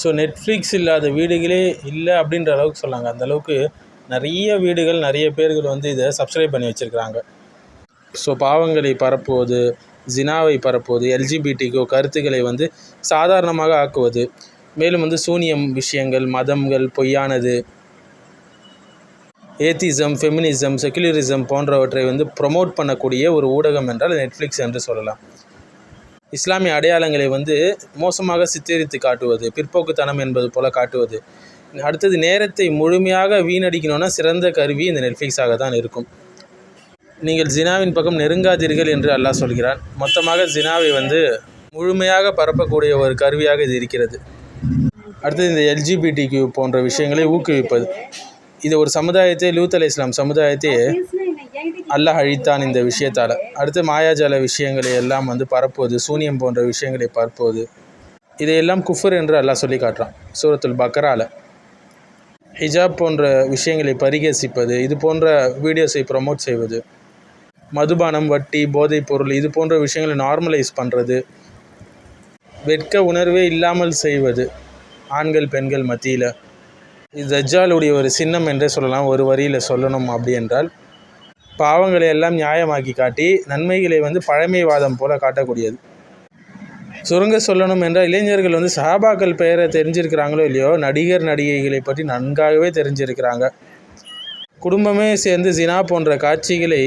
So Netflix இல்லாத வீடுகளே இல்லை அப்படின்ற அளவுக்கு சொன்னாங்க. அந்தளவுக்கு நிறைய வீடுகள் நிறைய பேர்கள் வந்து இதை சப்ஸ்கிரைப் பண்ணி வச்சுருக்குறாங்க. ஸோ பாவங்களை பரப்புவது ஜினாவை பரப்புவது எல்ஜிபிடிக்கோ கருத்துக்களை வந்து சாதாரணமாக ஆக்குவது. மேலும் வந்து சூனியம் விஷயங்கள் மதங்கள் பொய்யானது ஏத்திசம் ஃபெமினிசம் செக்குலரிசம் போன்றவற்றை வந்து ப்ரொமோட் பண்ணக்கூடிய ஒரு ஊடகம் என்றால் நெட்ஃப்ளிக்ஸ் என்று சொல்லலாம். இஸ்லாமிய அடையாளங்களை வந்து மோசமாக சித்தரித்து காட்டுவது பிற்போக்குத்தனம் என்பது போல காட்டுவது. அடுத்தது நேரத்தை முழுமையாக வீணடிக்கணும்னா சிறந்த கருவி இந்த நெட்ஃப்ளிக்ஸாக தான் இருக்கும். நீங்கள் ஜினாவின் பக்கம் நெருங்காதீர்கள் என்று அல்லாஹ் சொல்கிறான். மொத்தமாக ஜினாவை வந்து முழுமையாக பரப்பக்கூடிய ஒரு கருவியாக இது இருக்கிறது. அடுத்தது இந்த எல்ஜிபிடிக்யூ போன்ற விஷயங்களை ஊக்குவிப்பது. இது ஒரு சமுதாயத்தை லூத் அலி இஸ்லாம் சமுதாயத்தை அல்லாஹ் அழித்தான் இந்த விஷயத்தால். அடுத்து மாயாஜால விஷயங்களை எல்லாம் வந்து பரப்புவது சூனியம் போன்ற விஷயங்களை பரப்புவது. இதையெல்லாம் குஃபர் என்று அல்லாஹ் சொல்லி காட்டுறான் சூரத்துல் பக்கரால. ஹிஜாப் போன்ற விஷயங்களை பரிகசிப்பது இது போன்ற வீடியோஸை ப்ரமோட் செய்வது. மதுபானம் வட்டி போதைப் பொருள் இது போன்ற விஷயங்களை நார்மலைஸ் பண்ணுறது வெட்க உணர்வே இல்லாமல் செய்வது ஆண்கள் பெண்கள் மத்தியில். இது தஜ்ஜாலுடைய ஒரு சின்னம் என்றே சொல்லலாம் ஒரு வரியில் சொல்லணும் அப்படி என்றால் பாவங்களை எல்லாம் நியாயமாக்கி காட்டி நன்மைகளை வந்து பழமைவாதம் போல காட்டக்கூடியது. சுருங்க சொல்லணும் என்றால் இளைஞர்கள் வந்து சஹாபாக்கள் பெயரை தெரிஞ்சிருக்கிறாங்களோ இல்லையோ நடிகர் நடிகைகளை பற்றி நன்காகவே தெரிஞ்சிருக்கிறாங்க. குடும்பமே சேர்ந்து ஜினா போன்ற காட்சிகளை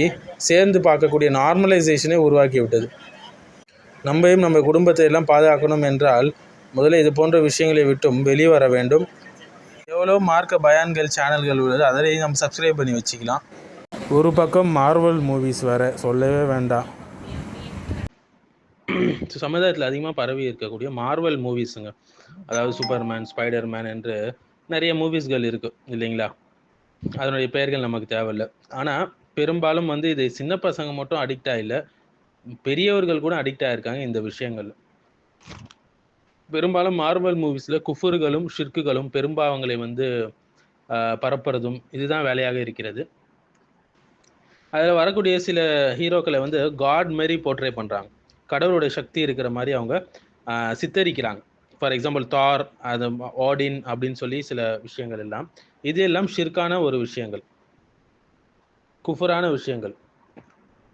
சேர்ந்து பார்க்கக்கூடிய நார்மலைசேஷனை உருவாக்கி விட்டது நம்மையும் நம்ம குடும்பத்தை எல்லாம் பாதுகாக்கணும் என்றால் முதல்ல இது போன்ற விஷயங்களை விட்டும் வெளியே வர வேண்டும். எவ்வளோ மார்க்க பயான்கள் சேனல்கள் உள்ளது அதிலையும் நம்ம சப்ஸ்கிரைப் பண்ணி வச்சுக்கலாம். ஒரு பக்கம் மார்வல் மூவிஸ் வேறு சொல்லவே வேண்டாம். சமுதாயத்தில் அதிகமாக பரவி இருக்கக்கூடிய மார்வல் மூவிஸுங்க அதாவது சூப்பர்மேன் ஸ்பைடர்மேன் என்று நிறைய மூவிஸ்கள் இருக்குது இல்லைங்களா? அதனுடைய பெயர்கள் நமக்கு தேவையில்லை. ஆனால் பெரும்பாலும் வந்து இது சின்ன பசங்க மட்டும் அடிக்ட் ஆகல பெரியவர்கள் கூட அடிக்ட் ஆகிருக்காங்க இந்த விஷயங்கள் பெரும்பாலும் மார்வல் மூவிஸில் குஃபுர்களும் ஷிர்க்குகளும் பெரும்பாவங்களை வந்து பரப்புறதும் இதுதான் வேலையாக இருக்கிறது. அதில் வரக்கூடிய சில ஹீரோக்களை வந்து காட் மாரி போர்ட்ரே பண்ணுறாங்க கடவுளுடைய சக்தி இருக்கிற மாதிரி அவங்க சித்தரிக்கிறாங்க. ஃபார் எக்ஸாம்பிள் தார் அது ஆடின் அப்படின்னு சொல்லி சில விஷயங்கள் எல்லாம். இது எல்லாம் ஷிர்கான ஒரு விஷயங்கள். குஃபரான விஷயங்கள்.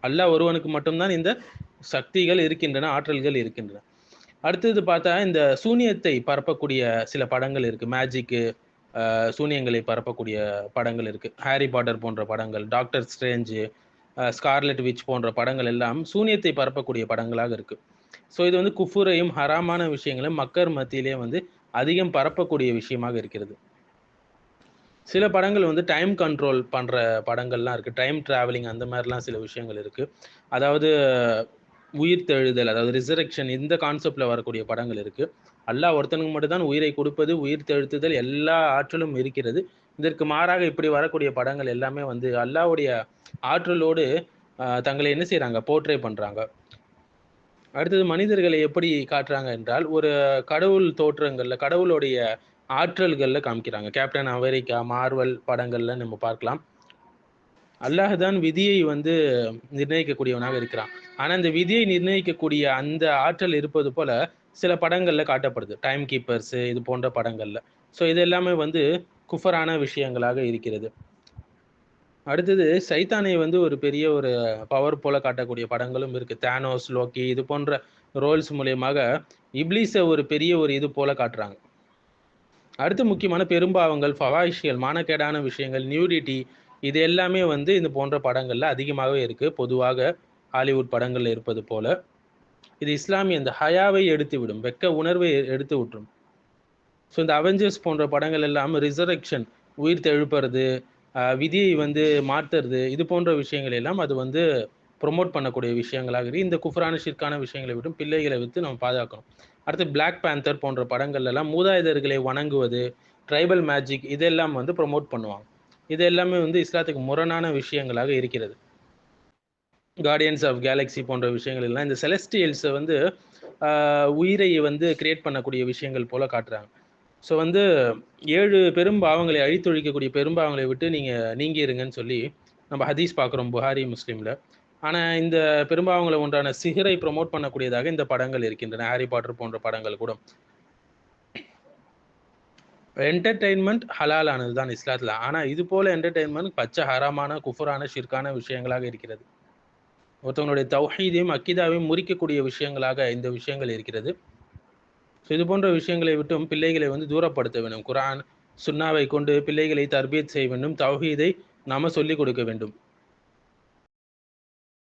அல்லாஹ் ஒருவனுக்கு மட்டும்தான் இந்த சக்திகள் இருக்கின்றன ஆற்றல்கள் இருக்கின்றன. அடுத்தது பார்த்தா இந்த சூனியத்தை பரப்பக்கூடிய சில படங்கள் இருக்குது மேஜிக்கு சூனியங்களை பரப்பக்கூடிய படங்கள் இருக்குது ஹாரி பாட்டர் போன்ற படங்கள் டாக்டர் ஸ்ட்ரேஞ்சு ஸ்கார்லெட் விச் போன்ற படங்கள் எல்லாம் சூனியத்தை பரப்பக்கூடிய படங்களாக இருக்குது ஸோ இது வந்து குஃபுரையும் ஹராமான விஷயங்களும் மக்கள் மத்தியிலே வந்து அதிகம் பரப்பக்கூடிய விஷயமாக இருக்கிறது. சில படங்கள் வந்து டைம் கண்ட்ரோல் பண்ணுற படங்கள்லாம் இருக்குது டைம் ட்ராவலிங் அந்த மாதிரிலாம் சில விஷயங்கள் இருக்குது அதாவது உயிர் தெழுதல் அதாவது ரிசரக்ஷன் இந்த கான்செப்டில் வரக்கூடிய படங்கள் இருக்குது அல்லாஹ் ஒருத்தனுக்கு மட்டும்தான் உயிரை கொடுப்பது உயிர் தெழுத்துதல் எல்லா ஆற்றலும் இருக்கிறது. இதற்கு மாறாக இப்படி வரக்கூடிய படங்கள் எல்லாமே வந்து அல்லாவுடைய ஆற்றலோடு தங்களை என்ன செய்கிறாங்க போர்ட்ரே பண்ணுறாங்க அடுத்தது மனிதர்களை எப்படி காட்டுறாங்க என்றால் ஒரு கடவுள் தோற்றங்களில் கடவுளுடைய ஆற்றல்களில் காமிக்கிறாங்க. கேப்டன் அமெரிக்கா மார்வல் படங்களில் நம்ம பார்க்கலாம். அல்லாஹ் தான் விதியை வந்து நிர்ணயிக்கக்கூடியவனாக இருக்கிறான். ஆனால் அந்த விதியை நிர்ணயிக்கக்கூடிய அந்த ஆற்றல் இருப்பது போல சில படங்களில் காட்டப்படுது. டைம் கீப்பர்ஸு இது போன்ற படங்களில். ஸோ இது எல்லாமே வந்து குஃபரான விஷயங்களாக இருக்கிறது. அடுத்தது சைத்தானை வந்து ஒரு பெரிய ஒரு பவர் போல காட்டக்கூடிய படங்களும் இருக்குது தேனோஸ் லோக்கி இது போன்ற ரோல்ஸ் மூலியமாக இப்ளீஸை ஒரு பெரிய ஒரு இது போல காட்டுறாங்க. அடுத்து முக்கியமான பெரும்பாவங்கள் ஃபவாய்ஷியல் மானக்கேடான விஷயங்கள் நியூடிட்டி இது எல்லாமே வந்து இந்த போன்ற படங்களில் அதிகமாகவே இருக்குது பொதுவாக ஹாலிவுட் படங்களில் இருப்பது போல. இது இஸ்லாமிய இந்த ஹயாவை எடுத்து விடும் வெக்க உணர்வை எடுத்து விட்டுரும் ஸோ இந்த அவெஞ்சர்ஸ் போன்ற படங்கள் எல்லாம் ரிசரக்ஷன் உயிர் தெழுப்புறது விதியை வந்து மாற்றுறது இது போன்ற விஷயங்கள் எல்லாம் அது வந்து ப்ரொமோட் பண்ணக்கூடிய விஷயங்களாக இருக்குது இந்த குஃப்ரான ஷிற்கான விஷயங்களை விட்டும் பிள்ளைகளை விட்டு நம்ம பாதுகாக்கணும். அடுத்து பிளாக் பேந்தர் போன்ற படங்கள்லாம் மூதாயுதர்களை வணங்குவது ட்ரைபல் மேஜிக் இதெல்லாம் வந்து ப்ரொமோட் பண்ணுவாங்க. இது எல்லாமே வந்து இஸ்லாத்துக்கு முரணான விஷயங்களாக இருக்கிறது. கார்டியன்ஸ் ஆஃப் கேலக்ஸி போன்ற விஷயங்கள் எல்லாம் இந்த செலஸ்டியல்ஸை வந்து உயிரை வந்து கிரியேட் பண்ணக்கூடிய விஷயங்கள் போல காட்டுறாங்க. ஸோ வந்து ஏழு பெரும்பாவங்களை அழித்தொழிக்கக்கூடிய பெரும்பாவங்களை விட்டு நீங்கள் நீங்கி இருங்கன்னு சொல்லி நம்ம ஹதீஸ் பார்க்குறோம் புகாரி முஸ்லீமில். ஆனால் இந்த பெரும்பாவங்களை ஒன்றான சிகரை ப்ரொமோட் பண்ணக்கூடியதாக இந்த படங்கள் இருக்கின்றன. ஹாரி பாட்டர் போன்ற படங்கள் கூட. என்டர்டெயின்மெண்ட் ஹலாலானது தான் இஸ்லாத்தில். ஆனால் இது போல என்டர்டெயின்மெண்ட் பச்சை ஹராமான குஃபரான ஷிர்கான விஷயங்களாக இருக்கிறது. ஒருத்தவங்களுடைய தௌஹீதையும் அக்கிதாவையும் முறிக்கக்கூடிய விஷயங்களாக இந்த விஷயங்கள் இருக்கிறது. ஸோ இது போன்ற விஷயங்களை விட்டும் பிள்ளைகளை வந்து தூரப்படுத்த வேண்டும். குரான் சுன்னாவை கொண்டு பிள்ளைகளை தர்பியத் செய்ய வேண்டும். தௌஹீதை நாம சொல்லிக் கொடுக்க வேண்டும்.